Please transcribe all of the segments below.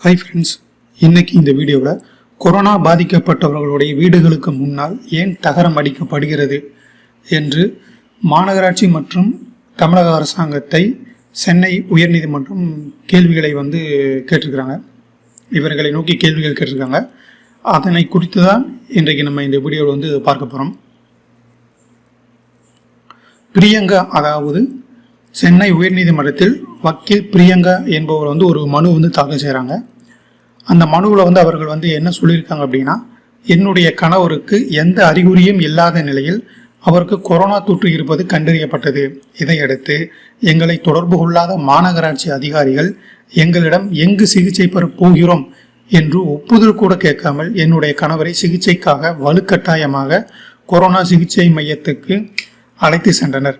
Hi friends இன்னைக்கு இந்த வீடியோவில் கொரோனா பாதிக்கப்பட்டவர்களுடைய வீடுகளுக்கு முன்னால் ஏன் தகரம் அடிக்கப்படுகிறது என்று மாநகராட்சி மற்றும் தமிழக அரசாங்கத்தை சென்னை உயர்நீதிமன்றம் கேள்விகளை வந்து கேட்டிருக்கிறாங்க. இவர்களை நோக்கி கேள்விகள் கேட்டிருக்காங்க. அதனை குறித்து தான் இன்றைக்கு நம்ம இந்த வீடியோவில் வந்து பார்க்க போகிறோம் பிரியங்கா அதாவது சென்னை உயர்நீதிமன்றத்தில் வக்கீல் பிரியங்கா என்பவர் வந்து ஒரு மனு வந்து தாக்கல் செய்கிறாங்க அந்த மனுவில் வந்து அவர்கள் வந்து என்ன சொல்லியிருக்காங்க அப்படின்னா என்னுடைய கணவருக்கு எந்த அறிகுறியும் இல்லாத நிலையில் அவருக்கு கொரோனா தொற்று இருப்பது கண்டறியப்பட்டது. இதையடுத்து எங்களை தொடர்பு கொள்ளாத மாநகராட்சி அதிகாரிகள் எங்களிடம் எங்கு சிகிச்சை பெற போகிறோம்? என்று ஒப்புதல் கூட கேட்காமல் என்னுடைய கணவரை சிகிச்சைக்காக வலுக்கட்டாயமாக கொரோனா சிகிச்சை மையத்துக்கு அழைத்து சென்றனர்.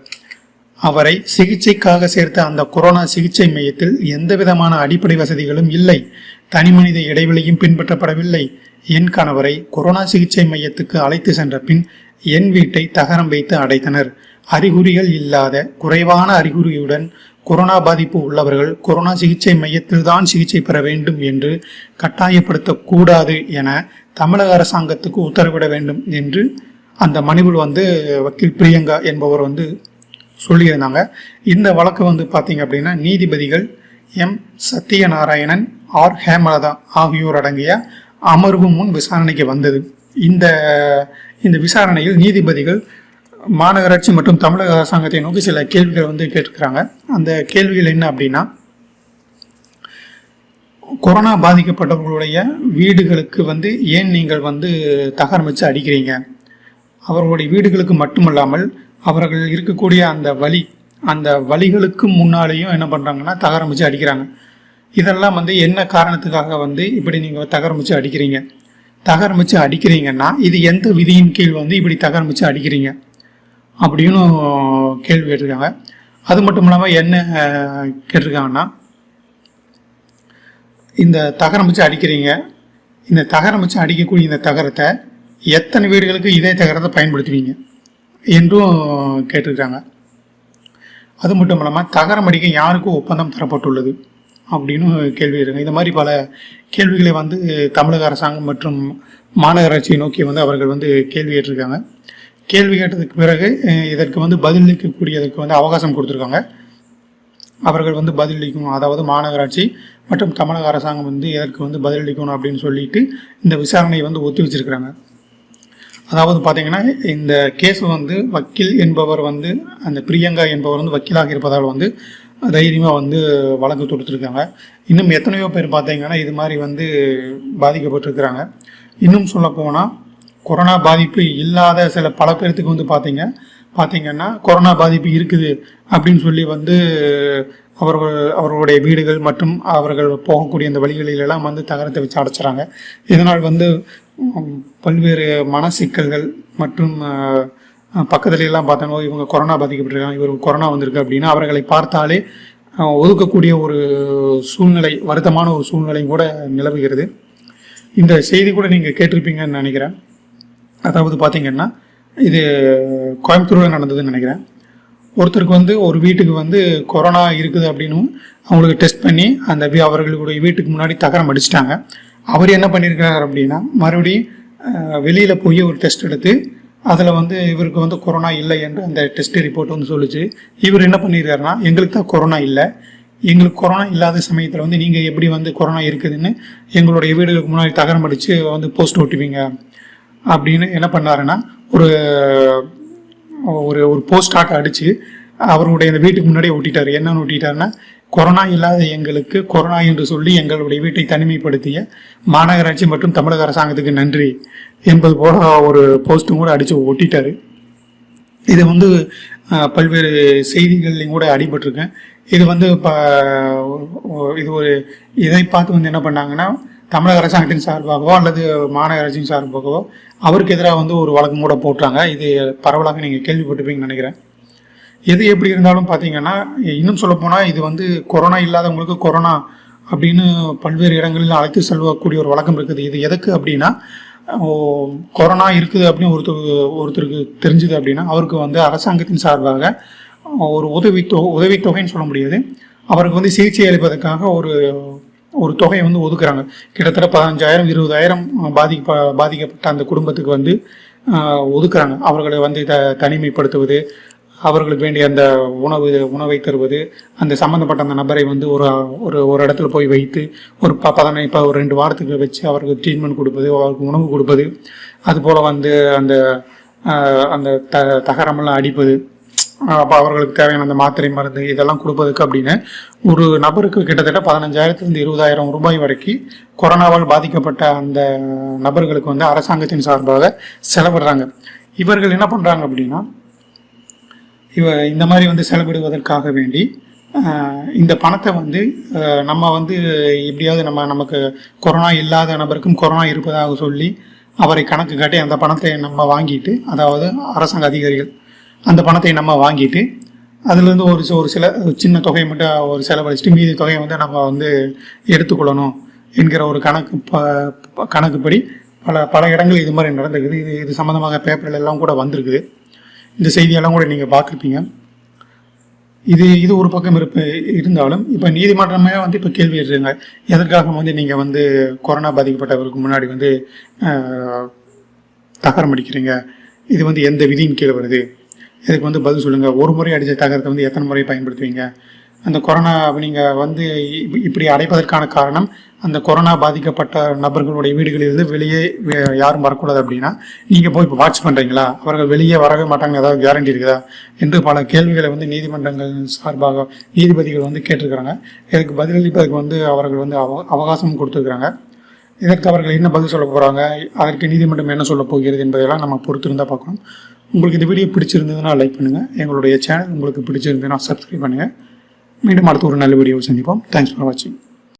அவரை சிகிச்சைக்காக சேர்த்த அந்த கொரோனா சிகிச்சை மையத்தில் எந்த விதமான அடிப்படை வசதிகளும் இல்லை. தனிமனித இடைவெளியும் பின்பற்றப்படவில்லை. என் கணவரை கொரோனா சிகிச்சை மையத்துக்கு அழைத்து சென்ற பின் என் வீட்டை தகரம் வைத்து அடைத்தனர். அறிகுறிகள் இல்லாத குறைவான அறிகுறியுடன் கொரோனா பாதிப்பு உள்ளவர்கள் கொரோனா சிகிச்சை மையத்தில்தான் சிகிச்சை பெற வேண்டும் என்று கட்டாயப்படுத்தக்கூடாது என தமிழக அரசாங்கத்துக்கு உத்தரவிட வேண்டும் என்று அந்த மனுவில் வந்து வக்கீல் பிரியங்கா என்பவர் வந்து சொல்லியிருந்தாங்க. இந்த வழக்கு வந்து பார்த்தீங்க அப்படின்னா நீதிபதிகள் எம். சத்யநாராயணன் ஆர். ஹேமலதா ஆகியோர் அடங்கிய அமர்வு முன் விசாரணைக்கு வந்தது. இந்த இந்த விசாரணையில் நீதிபதிகள் மாநகராட்சி மற்றும் தமிழக அரசாங்கத்தை நோக்கி சில கேள்விகள் வந்து கேட்டுக்கிறாங்க அந்த கேள்விகள் என்ன அப்படின்னா கொரோனா பாதிக்கப்பட்டவர்களுடைய வீடுகளுக்கு வந்து ஏன் நீங்கள் வந்து தகரம் அடிக்கிறீங்க அவர்களுடைய வீடுகளுக்கு மட்டுமல்லாமல் அவர்கள் இருக்கக்கூடிய அந்த வழி அந்த வழிகளுக்கு முன்னாலேயும் என்ன பண்ணுறாங்கன்னா தகரமிச்சு அடிக்கிறாங்க. இதெல்லாம் வந்து என்ன காரணத்துக்காக வந்து இப்படி நீங்கள் தகரமிச்சு அடிக்கிறீங்க? தகரமிச்சு அடிக்கிறீங்கன்னா இது எந்த விதியின் கீழ் வந்து இப்படி தகரமிச்சு அடிக்கிறீங்க? அப்படின்னு கேள்வி கேட்டிருக்காங்க. அது மட்டும் இல்லாமல் என்ன கேட்டிருக்காங்கன்னா இந்த தகரம் வச்சு அடிக்கிறீங்க. இந்த தகரம் வச்சு அடிக்கக்கூடிய இந்த தகரத்தை எத்தனை வீடுகளுக்கு இதே தகரத்தை பயன்படுத்துவீங்க? என்றும் கேட்டிருக்காங்க. அது மட்டும் இல்லாமல் தகரம் அடிக்க யாருக்கும் ஒப்பந்தம் தரப்பட்டுள்ளது அப்படின்னு கேள்வி இருக்கு. இந்த மாதிரி பல கேள்விகளை வந்து தமிழக அரசாங்கம் மற்றும் மாநகராட்சியை நோக்கி வந்து அவர்கள் வந்து கேள்வி கேட்டிருக்காங்க கேள்வி கேட்டதுக்கு பிறகு இதற்கு வந்து பதிலளிக்கக்கூடியதற்கு வந்து அவகாசம் கொடுத்துருக்காங்க. அவர்கள் வந்து பதிலளிக்கணும். அதாவது மாநகராட்சி மற்றும் தமிழக அரசாங்கம் வந்து இதற்கு வந்து பதிலளிக்கணும் அப்படின்னு சொல்லிட்டு இந்த விசாரணையை வந்து ஒத்தி வச்சிருக்கிறாங்க அதாவது பார்த்தீங்கன்னா இந்த கேஸ் வந்து வக்கீல் என்பவர் வந்து அந்த பிரியங்கா என்பவர் வந்து வக்கீலாக இருப்பதால் வந்து தைரியமாக வந்து வழக்கு தொடுத்துருக்காங்க. இன்னும் எத்தனையோ பேர் பார்த்தீங்கன்னா இது மாதிரி வந்து பாதிக்கப்பட்டிருக்கிறாங்க. இன்னும் சொல்லப்போனால் கொரோனா பாதிப்பு இல்லாத சில பல பேர்த்துக்கு வந்து பார்த்தீங்க பார்த்தீங்கன்னா கொரோனா பாதிப்பு இருக்குது அப்படின்னு சொல்லி வந்து அவர்கள் அவர்களுடைய வீடுகள் மற்றும் அவர்கள் போகக்கூடிய அந்த வழிகளிலெல்லாம் வந்து தகரத்தை வச்சு அடைச்சிறாங்க. இதனால் வந்து பல்வேறு மன சிக்கல்கள் மற்றும் பக்கத்துலலாம் பார்த்தோன்னா இவங்க கொரோனா பாதிக்கப்பட்டிருக்காங்க இவருக்கு கொரோனா வந்திருக்கு அப்படின்னா அவர்களை பார்த்தாலே ஒதுக்கக்கூடிய ஒரு சூழ்நிலை வருத்தமான ஒரு சூழ்நிலையும் கூட நிலவுகிறது. இந்த செய்தி கூட நீங்கள் கேட்டிருப்பீங்கன்னு நினைக்கிறேன். அதாவது பார்த்தீங்கன்னா இது கோயம்புத்தூரில் நடந்ததுன்னு நினைக்கிறேன். ஒருத்தருக்கு வந்து ஒரு வீட்டுக்கு வந்து கொரோனா இருக்குது அப்படின்னு அவங்களுக்கு டெஸ்ட் பண்ணி அந்த அவர்களுடைய வீட்டுக்கு முன்னாடி தகரம் அடிச்சிட்டாங்க. அவர் என்ன பண்ணியிருக்காரு அப்படின்னா மறுபடியும் வெளியில் போய் ஒரு டெஸ்ட் எடுத்து அதில் வந்து இவருக்கு வந்து கொரோனா இல்லை என்று அந்த டெஸ்ட் ரிப்போர்ட் வந்து சொல்லிச்சு. இவர் என்ன பண்ணியிருக்காருன்னா எங்களுக்கு தான் கொரோனா இல்லை. எங்களுக்கு கொரோனா இல்லாத சமயத்தில் வந்து நீங்கள் எப்படி வந்து கொரோனா இருக்குதுன்னு எங்களுடைய வீடுகளுக்கு முன்னாடி தகரம் அடித்து வந்து போஸ்ட் ஓட்டுவீங்க அப்படின்னு என்ன பண்ணாருன்னா ஒரு ஒரு ஒரு போஸ்ட் ஆட்டை அடித்து அவருடைய அந்த வீட்டுக்கு முன்னாடியே ஓட்டிட்டார் என்னன்னு ஓட்டிட்டாருன்னா கொரோனா இல்லாத எங்களுக்கு கொரோனா என்று சொல்லி எங்களுடைய வீட்டை தனிமைப்படுத்திய மாநகராட்சி மற்றும் தமிழக அரசாங்கத்துக்கு நன்றி என்பது போல ஒரு போஸ்ட்டும் கூட அடித்து ஒட்டிட்டாரு. இது வந்து பல்வேறு செய்திகள்லையும் கூட அடிபட்டிருக்கேன். இது வந்து இப்போ இது ஒரு இதை பார்த்து வந்து என்ன பண்ணாங்கன்னா தமிழக அரசாங்கத்தின் சார்பாகவோ அல்லது மாநகராட்சியின் சார்பாகவோ அவருக்கு எதிராக வந்து ஒரு வழக்கம் கூட போட்டாங்க. இது பரவலாக நீங்கள் கேள்விப்பட்டிருப்பீங்கன்னு நினைக்கிறேன். எது எப்படி இருந்தாலும் பார்த்தீங்கன்னா இன்னும் சொல்லப்போனால் இது வந்து கொரோனா இல்லாதவங்களுக்கு கொரோனா அப்படின்னு பல்வேறு இடங்களில் அழைத்து செல்லக்கூடிய ஒரு வழக்கம் இருக்குது. இது எதுக்கு அப்படின்னா கொரோனா இருக்குது அப்படின்னு ஒருத்தர் ஒருத்தருக்கு தெரிஞ்சுது அப்படின்னா அவருக்கு வந்து அரசாங்கத்தின் சார்பாக ஒரு உதவி உதவித்தொகைன்னு சொல்ல முடியாது. அவருக்கு வந்து சிகிச்சை அளிப்பதற்காக ஒரு ஒரு தொகையை வந்து ஒதுக்குறாங்க. கிட்டத்தட்ட பதினஞ்சாயிரம் இருபதாயிரம் பாதிக்க பாதிக்கப்பட்ட அந்த குடும்பத்துக்கு வந்து ஒதுக்குறாங்க. அவர்களை வந்து த தனிமைப்படுத்துவது அவர்களுக்கு வேண்டிய அந்த உணவு உணவை தருவது அந்த சம்மந்தப்பட்ட அந்த நபரை வந்து ஒரு ஒரு ஒரு இடத்துல போய் வைத்து ஒரு ப பதினை இப்போ ஒரு ரெண்டு வாரத்துக்கு வச்சு அவருக்கு ட்ரீட்மெண்ட் கொடுப்பது அவருக்கு உணவு கொடுப்பது அதுபோல் வந்து அந்த அந்த த தகரமெல்லாம் அடிப்பது அப்போ அவர்களுக்கு தேவையான அந்த மாத்திரை மருந்து இதெல்லாம் கொடுப்பதுக்கு அப்படின்னு ஒரு நபருக்கு கிட்டத்தட்ட பதினஞ்சாயிரத்துலேருந்து இருபதாயிரம் ரூபாய் வரைக்கும் கொரோனாவால் பாதிக்கப்பட்ட அந்த நபர்களுக்கு வந்து அரசாங்கத்தின் சார்பாக செலவிடுறாங்க. இவர்கள் என்ன பண்ணுறாங்க அப்படின்னா இவ இந்த மாதிரி வந்து செலவிடுவதற்காக வேண்டி இந்த பணத்தை வந்து நம்ம வந்து எப்படியாவது நம்ம நமக்கு கொரோனா இல்லாத நபருக்கும் கொரோனா இருப்பதாக சொல்லி அவரை கணக்கு காட்டி அந்த பணத்தை நம்ம வாங்கிட்டு அதாவது அரசாங்க அதிகாரிகள் அந்த பணத்தை நம்ம வாங்கிட்டு அதுலேருந்து ஒரு ஒரு சில சின்ன தொகையை மட்டும் ஒரு செலவழிச்சிட்டு மீதி தொகையை வந்து நம்ம வந்து எடுத்துக்கொள்ளணும் என்கிற ஒரு கணக்கு ப ப- கணக்குப்படி பல பல இடங்கள் இது மாதிரி நடந்திருக்குது. இது இது சம்மந்தமாக பேப்பர்ல எல்லாம் கூட வந்திருக்குது. இந்த செய்தியெல்லாம் கூட நீங்கள் பார்த்துருப்பீங்க. இது இது ஒரு பக்கம் இருப்ப இருந்தாலும் இப்போ நீதிமன்றமே வந்து இப்போ கேள்வி எழுதுங்க. எதற்காக வந்து நீங்கள் வந்து கொரோனா பாதிக்கப்பட்டவருக்கு முன்னாடி வந்து தகரம் அடிக்கிறீங்க? இது வந்து எந்த விதியின் கீழே வருது? இதுக்கு வந்து பதில் சொல்லுங்கள் ஒரு முறை அடித்த தகரத்தை வந்து எத்தனை முறை பயன்படுத்துவீங்க? அந்த கொரோனா நீங்கள் வந்து இப்படி அடைப்பதற்கான காரணம் அந்த கொரோனா பாதிக்கப்பட்ட நபர்களுடைய வீடுகளிலிருந்து வெளியே யாரும் வரக்கூடாது அப்படின்னா நீங்கள் போய் இப்போ வாட்ச் பண்ணுறீங்களா அவர்கள் வெளியே வரவே மாட்டாங்க ஏதாவது கேரண்டி இருக்குதா? என்று பல கேள்விகளை வந்து நீதிமன்றங்கள் சார்பாக நீதிபதிகள் வந்து கேட்டிருக்கிறாங்க. இதுக்கு பதிலளிப்பதற்கு வந்து அவர்கள் வந்து அவ அவகாசம் கொடுத்துருக்குறாங்க. இதற்கு அவர்கள் என்ன பதில் சொல்ல போகிறாங்க அதற்கு நீதிமன்றம் என்ன சொல்ல போகிறது என்பதெல்லாம் நம்ம பொறுத்திருந்தால் பார்க்கணும். உங்களுக்கு இந்த வீடியோ பிடிச்சிருந்ததுன்னா லைக் பண்ணுங்கள் எங்களுடைய சேனல் உங்களுக்கு பிடிச்சிருந்ததுன்னா சப்ஸ்கிரைப் பண்ணுங்கள் വീണ്ടും അടുത്ത ഒരു നല്ല വീഡിയോ സമീപം താങ്ക്സ് ഫോർ വാച്ചിങ്